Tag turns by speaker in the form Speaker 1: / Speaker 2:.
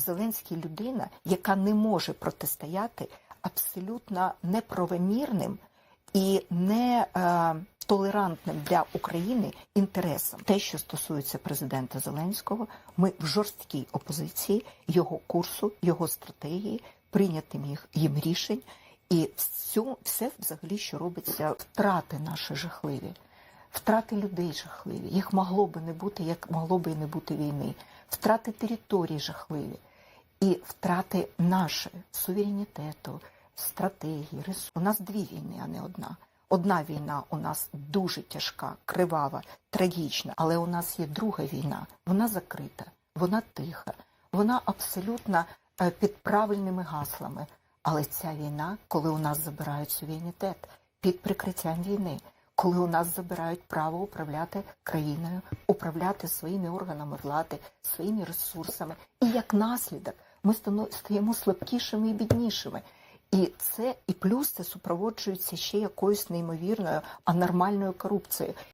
Speaker 1: Зеленський людина, яка не може протистояти абсолютно неправомірним і не е, толерантним для України інтересам. Те, що стосується президента Зеленського, ми в жорсткій опозиції його курсу, його стратегії, прийнятим їх їм рішень, і всю, все взагалі, що робиться, втрати наші жахливі. Втрати людей жахливі. Їх могло би не бути, як могло би і не бути війни. Втрати територій жахливі. І втрати нашої суверенітету, стратегії, ресурсів. У нас дві війни, а не одна. Одна війна у нас дуже тяжка, кривава, трагічна, але у нас є друга війна. Вона закрита, вона тиха, вона абсолютно е, під правильними гаслами. Але ця війна, коли у нас забирають суверенітет під прикриттям війни, коли у нас забирають право управляти країною, управляти своїми органами влади, своїми ресурсами, і як наслідок ми стаємо слабкішими і біднішими. І це і плюс це супроводжується ще якоюсь неймовірною анормальною корупцією.